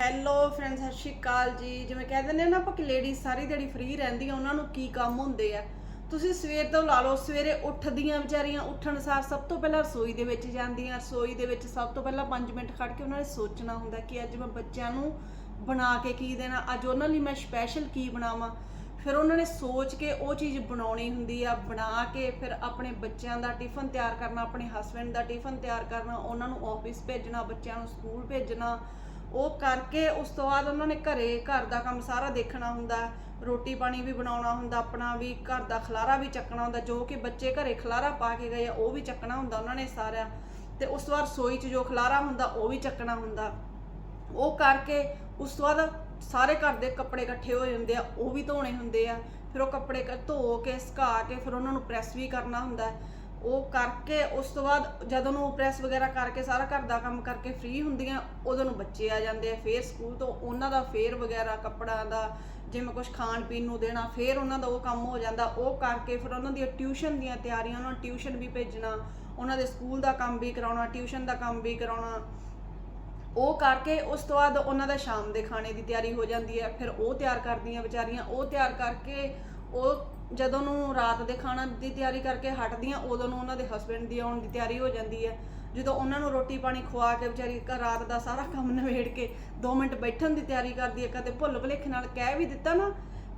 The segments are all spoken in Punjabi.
ਹੈਲੋ ਫਰੈਂਡ ਸਤਿ ਸ਼੍ਰੀ ਅਕਾਲ ਜੀ। ਜਿਵੇਂ ਕਹਿ ਦਿੰਦੇ ਆ ਨਾ ਆਪਾਂ ਕਿ ਲੇਡੀਜ਼ ਸਾਰੀ ਦਿਹਾੜੀ ਫ੍ਰੀ ਰਹਿੰਦੀਆਂ, ਉਹਨਾਂ ਨੂੰ ਕੀ ਕੰਮ ਹੁੰਦੇ ਆ? ਤੁਸੀਂ ਸਵੇਰ ਤੋਂ ਲਾ ਲਓ, ਸਵੇਰੇ ਉੱਠਦੀਆਂ ਵਿਚਾਰੀਆਂ, ਉੱਠਣ ਸਾਰ ਸਭ ਤੋਂ ਪਹਿਲਾਂ ਰਸੋਈ ਦੇ ਵਿੱਚ ਜਾਂਦੀਆਂ, ਰਸੋਈ ਦੇ ਵਿੱਚ ਸਭ ਤੋਂ ਪਹਿਲਾਂ 5 ਮਿੰਟ ਖੜ ਕੇ ਉਹਨਾਂ ਨੇ ਸੋਚਣਾ ਹੁੰਦਾ ਕਿ ਅੱਜ ਮੈਂ ਬੱਚਿਆਂ ਨੂੰ ਬਣਾ ਕੇ ਕੀ ਦੇਣਾ, ਅੱਜ ਉਹਨਾਂ ਲਈ ਮੈਂ ਸਪੈਸ਼ਲ ਕੀ ਬਣਾਵਾਂ? ਫਿਰ ਉਹਨਾਂ ਨੇ ਸੋਚ ਕੇ ਉਹ ਚੀਜ਼ ਬਣਾਉਣੀ ਹੁੰਦੀ ਆ, ਬਣਾ ਕੇ ਫਿਰ ਆਪਣੇ ਬੱਚਿਆਂ ਦਾ ਟਿਫਨ ਤਿਆਰ ਕਰਨਾ, ਆਪਣੇ ਹਸਬੰਡ ਦਾ ਟਿਫਨ ਤਿਆਰ ਕਰਨਾ, ਉਹਨਾਂ ਨੂੰ ਆਫਿਸ ਭੇਜਣਾ, ਬੱਚਿਆਂ ਨੂੰ ਸਕੂਲ ਭੇਜਣਾ ਉਹ ਕਰਕੇ ਉਸ ਤੋਂ ਬਾਅਦ ਉਹਨਾਂ ਨੇ ਘਰੇ, ਘਰ ਦਾ ਕੰਮ ਸਾਰਾ ਦੇਖਣਾ ਹੁੰਦਾ, ਰੋਟੀ ਪਾਣੀ ਵੀ ਬਣਾਉਣਾ ਹੁੰਦਾ, ਆਪਣਾ ਵੀ ਘਰ ਦਾ ਖਲਾਰਾ ਵੀ ਚੱਕਣਾ ਹੁੰਦਾ, ਜੋ ਕਿ ਬੱਚੇ ਘਰੇ ਖਲਾਰਾ ਪਾ ਕੇ ਗਏ ਆ, ਉਹ ਵੀ ਚੱਕਣਾ ਹੁੰਦਾ ਉਹਨਾਂ ਨੇ ਸਾਰਾ। ਤੇ ਉਸ ਤੋਂ ਬਾਅਦ ਰਸੋਈ 'ਚ ਜੋ ਖਲਾਰਾ ਹੁੰਦਾ, ਉਹ ਵੀ ਚੱਕਣਾ ਹੁੰਦਾ। ਉਹ ਕਰਕੇ ਉਸ ਤੋਂ ਬਾਅਦ ਸਾਰੇ ਘਰ ਦੇ ਕੱਪੜੇ ਇਕੱਠੇ ਹੋ ਜਾਂਦੇ ਆ, ਉਹ ਵੀ ਧੋਣੇ ਹੁੰਦੇ ਆ। ਫਿਰ ਉਹ ਕੱਪੜੇ ਧੋ ਕੇ, ਸੁਕਾ ਕੇ ਫਿਰ ਉਹਨਾਂ ਨੂੰ ਪ੍ਰੈਸ ਵੀ ਕਰਨਾ ਹੁੰਦਾ। ਉਹ ਕਰਕੇ ਉਸ ਤੋਂ ਬਾਅਦ ਜਦੋਂ ਨੂੰ ਪ੍ਰੈਸ ਵਗੈਰਾ ਕਰਕੇ ਸਾਰਾ ਘਰ ਦਾ ਕੰਮ ਕਰਕੇ ਫ੍ਰੀ ਹੁੰਦੀਆਂ, ਉਦੋਂ ਨੂੰ ਬੱਚੇ ਆ ਜਾਂਦੇ ਆ, ਫੇਰ ਸਕੂਲ ਤੋਂ ਉਹਨਾਂ ਦਾ ਫੇਰ ਵਗੈਰਾ ਕੱਪੜਾ ਦਾ, ਜਿਵੇਂ ਕੁਝ ਖਾਣ ਪੀਣ ਨੂੰ ਦੇਣਾ, ਫੇਰ ਉਹਨਾਂ ਦਾ ਉਹ ਕੰਮ ਹੋ ਜਾਂਦਾ, ਉਹ ਕਰਕੇ ਫਿਰ ਉਹਨਾਂ ਦੀਆਂ ਟਿਊਸ਼ਨ ਦੀਆਂ ਤਿਆਰੀਆਂ, ਉਹਨਾਂ ਨੂੰ ਟਿਊਸ਼ਨ ਵੀ ਭੇਜਣਾ, ਉਹਨਾਂ ਦੇ ਸਕੂਲ ਦਾ ਕੰਮ ਵੀ ਕਰਾਉਣਾ ਟਿਊਸ਼ਨ ਦਾ ਕੰਮ ਵੀ ਕਰਾਉਣਾ। ਉਹ ਕਰਕੇ ਉਸ ਤੋਂ ਬਾਅਦ ਉਹਨਾਂ ਦਾ ਸ਼ਾਮ ਦੇ ਖਾਣੇ ਦੀ ਤਿਆਰੀ ਹੋ ਜਾਂਦੀ ਹੈ, ਫਿਰ ਉਹ ਤਿਆਰ ਕਰਦੀਆਂ ਵਿਚਾਰੀਆਂ, ਉਹ ਤਿਆਰ ਕਰਕੇ ਉਹ ਜਦੋਂ ਨੂੰ ਰਾਤ ਦੇ ਖਾਣਾ ਦੀ ਤਿਆਰੀ ਕਰਕੇ ਹਟਦੀਆਂ, ਉਦੋਂ ਨੂੰ ਉਹਨਾਂ ਦੇ ਹਸਬੰਡ ਦੀ ਆਉਣ ਦੀ ਤਿਆਰੀ ਹੋ ਜਾਂਦੀ ਹੈ। ਜਦੋਂ ਉਹਨਾਂ ਨੂੰ ਰੋਟੀ ਪਾਣੀ ਖਵਾ ਕੇ ਵਿਚਾਰੀ ਰਾਤ ਦਾ ਸਾਰਾ ਕੰਮ ਨਿਬੇੜ ਕੇ 2 ਮਿੰਟ ਬੈਠਣ ਦੀ ਤਿਆਰੀ ਕਰਦੀ ਹੈ, ਕਦੇ ਭੁੱਲ ਭੁਲੇਖੇ ਨਾਲ ਕਹਿ ਵੀ ਦਿੱਤਾ ਨਾ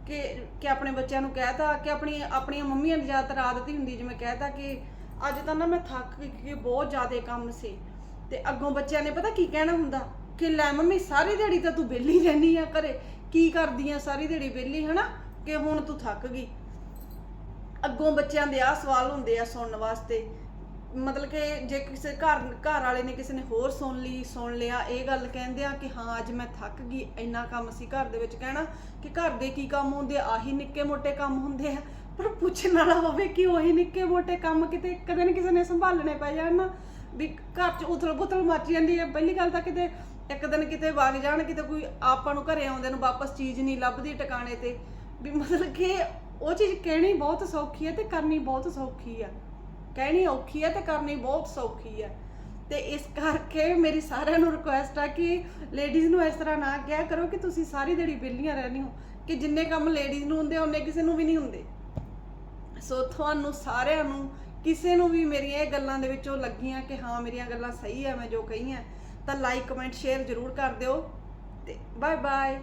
ਕਿ ਕਿ ਆਪਣੇ ਬੱਚਿਆਂ ਨੂੰ ਕਹਿਤਾ, ਕਿ ਆਪਣੀ, ਆਪਣੀਆਂ ਮੰਮੀਆਂ ਦੀ ਜ਼ਿਆਦਾਤਰ ਆਦਤ ਹੀ ਹੁੰਦੀ, ਜਿਵੇਂ ਕਹਿਤਾ ਕਿ ਅੱਜ ਤਾਂ ਨਾ ਮੈਂ ਥੱਕ ਗਈ ਬਹੁਤ ਜ਼ਿਆਦਾ ਕੰਮ ਸੀ। ਤੇ ਅੱਗੋਂ ਬੱਚਿਆਂ ਨੇ ਪਤਾ ਕੀ ਕਹਿਣਾ ਹੁੰਦਾ? ਕਿ ਲੈ ਮੰਮੀ, ਸਾਰੀ ਦਿਹਾੜੀ ਤਾਂ ਤੂੰ ਵਿਹਲੀ ਰਹਿਨੀ ਆ ਘਰੇ। ਕੀ ਕਰਦੀ ਆ ਸਾਰੀ ਦਿਹਾੜੀ ਵਿਹਲੀ, ਹਨਾ? ਕਿ ਹੁਣ ਤੂੰ ਥੱਕ ਗਈ। ਅੱਗੋਂ ਬੱਚਿਆਂ ਦੇ ਆਹ ਸਵਾਲ ਹੁੰਦੇ ਆ ਸੁਣਨ ਵਾਸਤੇ। ਮਤਲਬ ਕਿ ਜੇ ਕਿਸੇ ਘਰ ਘਰ ਵਾਲੇ ਨੇ ਕਿਸੇ ਨੇ ਹੋਰ ਸੁਣ ਲਈ, ਸੁਣ ਲਿਆ, ਇਹ ਗੱਲ ਕਹਿੰਦੇ ਆ ਕਿ ਹਾਂ, ਅੱਜ ਮੈਂ ਥੱਕ ਗਈ, ਇੰਨਾ ਕੰਮ ਸੀ ਘਰ ਦੇ ਵਿੱਚ ਕਹਿਣਾ ਕਿ ਘਰ ਦੇ ਕੀ ਕੰਮ ਹੁੰਦੇ ਆ, ਆਹੀ ਨਿੱਕੇ ਮੋਟੇ ਕੰਮ ਹੁੰਦੇ ਆ। ਪਰ ਪੁੱਛਣ ਵਾਲਾ ਹੋਵੇ ਕਿ ਉਹੀ ਨਿੱਕੇ ਮੋਟੇ ਕੰਮ ਕਿਤੇ ਕਦੇ ਨਾ ਕਿਸੇ ਨੇ ਸੰਭਾਲਣੇ ਪੈ ਜਾਣ ਨਾ, ਵੀ ਘਰ 'ਚ ਉਥਲ ਪੁਥਲ ਮੱਚ ਜਾਂਦੀ ਹੈ ਪਹਿਲੀ ਗੱਲ ਤਾਂ ਕਿਤੇ ਇੱਕ ਦਿਨ ਕਿਤੇ ਵਗ ਜਾਣ, ਕਿਤੇ ਕੋਈ ਆਪਾਂ ਨੂੰ ਘਰੇ ਆਉਂਦੇ ਨੂੰ ਵਾਪਸ ਚੀਜ਼ ਨਹੀਂ ਲੱਭਦੀ ਟਿਕਾਣੇ ਤੇ। ਵੀ ਮਤਲਬ ਕਿ ਉਹ ਚੀਜ਼ ਕਹਿਣੀ ਬਹੁਤ ਸੌਖੀ ਹੈ ਤੇ ਕਰਨੀ ਬਹੁਤ ਸੌਖੀ ਆ। ਕਹਿਣੀ ਔਖੀ ਹੈ ਤੇ ਕਰਨੀ ਬਹੁਤ ਸੌਖੀ ਹੈ ਤੇ ਇਸ ਕਰਕੇ ਮੇਰੀ ਸਾਰਿਆਂ ਨੂੰ ਰਿਕੁਐਸਟ ਆ ਕਿ ਲੇਡੀਜ਼ ਨੂੰ ਇਸ ਤਰ੍ਹਾਂ ਨਾ ਕਿਹਾ ਕਰੋ ਕਿ ਤੁਸੀਂ ਸਾਰੀ ਦਿਹਾੜੀ ਵਿਹਲੀਆਂ ਰਹਿੰਦੀ ਹੋ, ਕਿ ਜਿੰਨੇ ਕੰਮ ਲੇਡੀਜ਼ ਨੂੰ ਹੁੰਦੇ ਉਹਨੇ ਕਿਸੇ ਨੂੰ ਵੀ ਨਹੀਂ ਹੁੰਦੇ। ਸੋ ਤੁਹਾਨੂੰ ਸਾਰਿਆਂ ਨੂੰ, ਕਿਸੇ ਨੂੰ ਵੀ ਮੇਰੀਆਂ ਇਹ ਗੱਲਾਂ ਦੇ ਵਿੱਚੋਂ ਲੱਗੀਆਂ ਕਿ ਹਾਂ, ਮੇਰੀਆਂ ਗੱਲਾਂ ਸਹੀ ਆ, ਮੈਂ ਜੋ ਕਹੀਆਂ, ਤਾਂ ਲਾਈਕ ਕਮੈਂਟ ਸ਼ੇਅਰ ਜ਼ਰੂਰ ਕਰ ਦਿਓ। ਤੇ ਬਾਏ ਬਾਏ